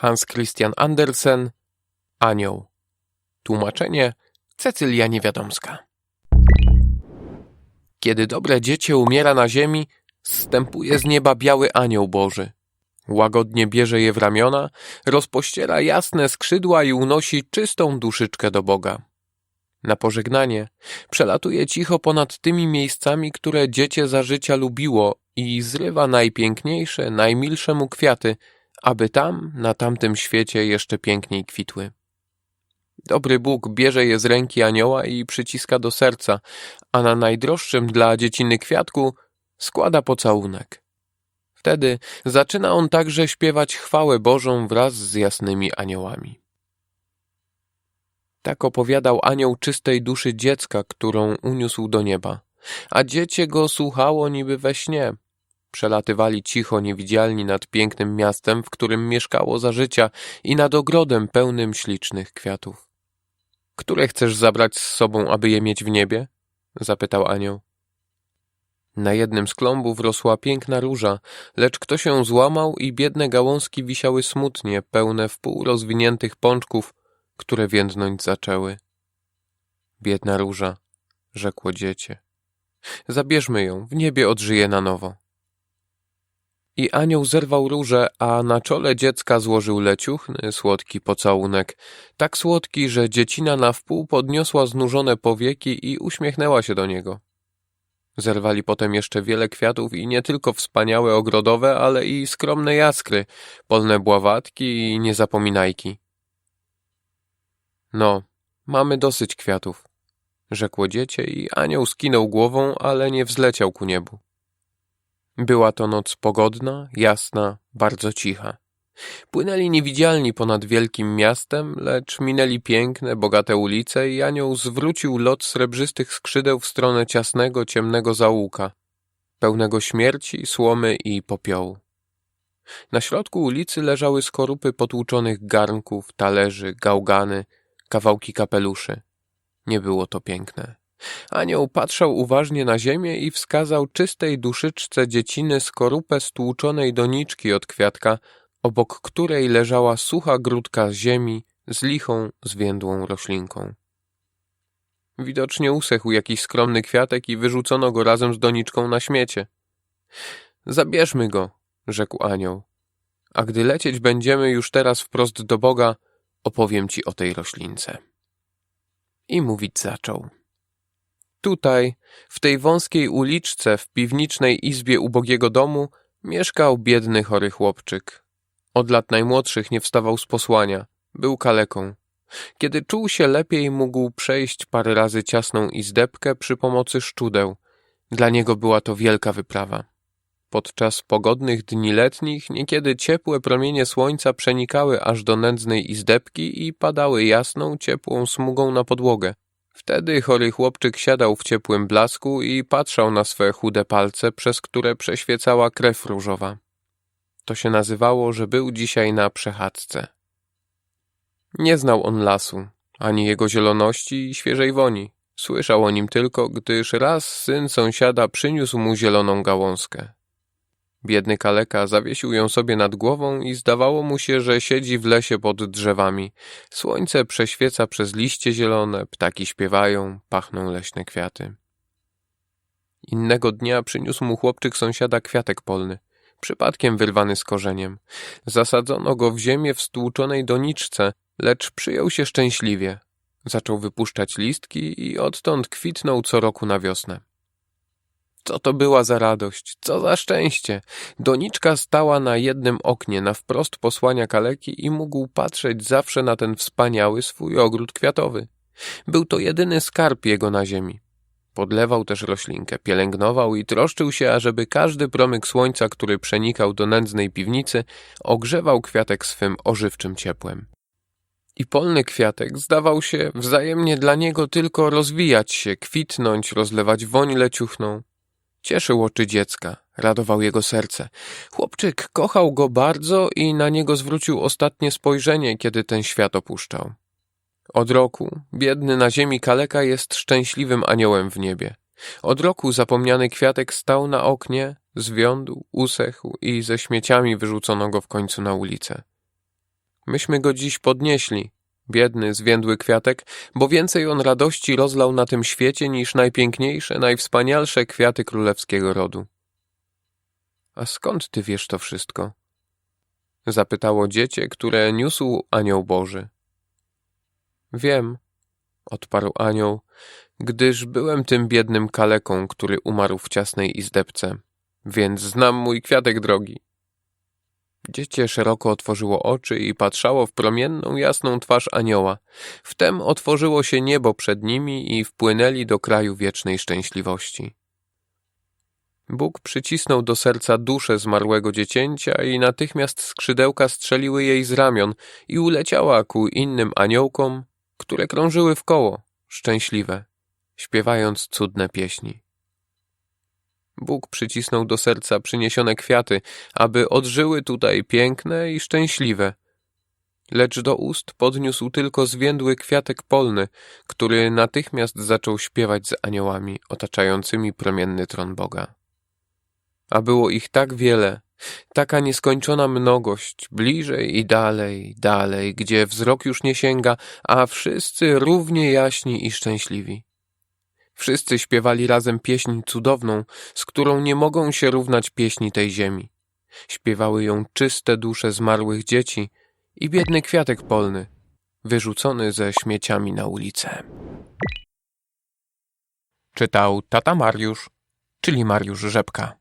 Hans Christian Andersen Anioł Tłumaczenie Cecylia Niewiadomska Kiedy dobre dziecię umiera na ziemi, zstępuje z nieba biały anioł Boży. Łagodnie bierze je w ramiona, rozpościera jasne skrzydła i unosi czystą duszyczkę do Boga. Na pożegnanie przelatuje cicho ponad tymi miejscami, które dziecię za życia lubiło i zrywa najpiękniejsze, najmilsze mu kwiaty, aby tam, na tamtym świecie jeszcze piękniej kwitły. Dobry Bóg bierze je z ręki anioła i przyciska do serca, a na najdroższym dla dzieciny kwiatku składa pocałunek. Wtedy zaczyna on także śpiewać chwałę Bożą wraz z jasnymi aniołami. Tak opowiadał anioł czystej duszy dziecka, którą uniósł do nieba, a dziecię go słuchało niby we śnie. Przelatywali cicho niewidzialni nad pięknym miastem, w którym mieszkało za życia i nad ogrodem pełnym ślicznych kwiatów. Które chcesz zabrać z sobą, aby je mieć w niebie? zapytał anioł. Na jednym z klombów rosła piękna róża, lecz ktoś ją złamał i biedne gałązki wisiały smutnie, pełne wpół rozwiniętych pączków, które więdnąć zaczęły. Biedna róża, rzekło dziecię. Zabierzmy ją, w niebie odżyje na nowo. I anioł zerwał różę, a na czole dziecka złożył leciuchny, słodki pocałunek, tak słodki, że dziecina na wpół podniosła znużone powieki i uśmiechnęła się do niego. Zerwali potem jeszcze wiele kwiatów i nie tylko wspaniałe ogrodowe, ale i skromne jaskry, polne bławatki i niezapominajki. No, mamy dosyć kwiatów, rzekło dziecię i anioł skinął głową, ale nie wzleciał ku niebu. Była to noc pogodna, jasna, bardzo cicha. Płynęli niewidzialni ponad wielkim miastem, lecz minęli piękne, bogate ulice i anioł zwrócił lot srebrzystych skrzydeł w stronę ciasnego, ciemnego zaułka, pełnego śmierci, słomy i popiołu. Na środku ulicy leżały skorupy potłuczonych garnków, talerzy, gałgany, kawałki kapeluszy. Nie było to piękne. Anioł patrzał uważnie na ziemię i wskazał czystej duszyczce dzieciny skorupę stłuczonej doniczki od kwiatka, obok której leżała sucha grudka ziemi z lichą, zwiędłą roślinką. Widocznie usechł jakiś skromny kwiatek i wyrzucono go razem z doniczką na śmiecie. Zabierzmy go, rzekł anioł. A gdy lecieć będziemy już teraz wprost do Boga, opowiem ci o tej roślince. I mówić zaczął. Tutaj, w tej wąskiej uliczce, w piwniczej izbie ubogiego domu, mieszkał biedny chory chłopczyk. Od lat najmłodszych nie wstawał z posłania, był kaleką. Kiedy czuł się lepiej, mógł przejść parę razy ciasną izdebkę przy pomocy szczudeł. Dla niego była to wielka wyprawa. Podczas pogodnych dni letnich niekiedy ciepłe promienie słońca przenikały aż do nędznej izdebki i padały jasną, ciepłą smugą na podłogę. Wtedy chory chłopczyk siadał w ciepłym blasku i patrzał na swe chude palce, przez które przeświecała krew różowa. To się nazywało, że był dzisiaj na przechadzce. Nie znał on lasu, ani jego zieloności i świeżej woni. Słyszał o nim tylko, gdyż raz syn sąsiada przyniósł mu zieloną gałązkę. Biedny kaleka zawiesił ją sobie nad głową i zdawało mu się, że siedzi w lesie pod drzewami. Słońce prześwieca przez liście zielone, ptaki śpiewają, pachną leśne kwiaty. Innego dnia przyniósł mu chłopczyk sąsiada kwiatek polny, przypadkiem wyrwany z korzeniem. Zasadzono go w ziemię w stłuczonej doniczce, lecz przyjął się szczęśliwie. Zaczął wypuszczać listki i odtąd kwitnął co roku na wiosnę. Co to była za radość, co za szczęście! Doniczka stała na jednym oknie, na wprost posłania kaleki i mógł patrzeć zawsze na ten wspaniały swój ogród kwiatowy. Był to jedyny skarb jego na ziemi. Podlewał też roślinkę, pielęgnował i troszczył się, ażeby każdy promyk słońca, który przenikał do nędznej piwnicy, ogrzewał kwiatek swym ożywczym ciepłem. I polny kwiatek zdawał się wzajemnie dla niego tylko rozwijać się, kwitnąć, rozlewać woń leciuchną. Cieszył oczy dziecka, radował jego serce. Chłopczyk kochał go bardzo i na niego zwrócił ostatnie spojrzenie, kiedy ten świat opuszczał. Od roku biedny na ziemi kaleka jest szczęśliwym aniołem w niebie. Od roku zapomniany kwiatek stał na oknie, zwiądł, usechł i ze śmieciami wyrzucono go w końcu na ulicę. Myśmy go dziś podnieśli. Biedny, zwiędły kwiatek, bo więcej on radości rozlał na tym świecie niż najpiękniejsze, najwspanialsze kwiaty królewskiego rodu. A skąd ty wiesz to wszystko? Zapytało dziecię, które niósł anioł Boży. Wiem, odparł anioł, gdyż byłem tym biednym kaleką, który umarł w ciasnej izdebce, więc znam mój kwiatek drogi. Dziecię szeroko otworzyło oczy i patrzało w promienną, jasną twarz anioła. Wtem otworzyło się niebo przed nimi i wpłynęli do kraju wiecznej szczęśliwości. Bóg przycisnął do serca duszę zmarłego dziecięcia i natychmiast skrzydełka strzeliły jej z ramion i uleciała ku innym aniołkom, które krążyły w koło, szczęśliwe, śpiewając cudne pieśni. Bóg przycisnął do serca przyniesione kwiaty, aby odżyły tutaj piękne i szczęśliwe. Lecz do ust podniósł tylko zwiędły kwiatek polny, który natychmiast zaczął śpiewać z aniołami otaczającymi promienny tron Boga. A było ich tak wiele, taka nieskończona mnogość, bliżej i dalej, dalej, gdzie wzrok już nie sięga, a wszyscy równie jaśni i szczęśliwi. Wszyscy śpiewali razem pieśń cudowną, z którą nie mogą się równać pieśni tej ziemi. Śpiewały ją czyste dusze zmarłych dzieci i biedny kwiatek polny, wyrzucony ze śmieciami na ulicę. Czytał tata Mariusz, czyli Mariusz Rzepka.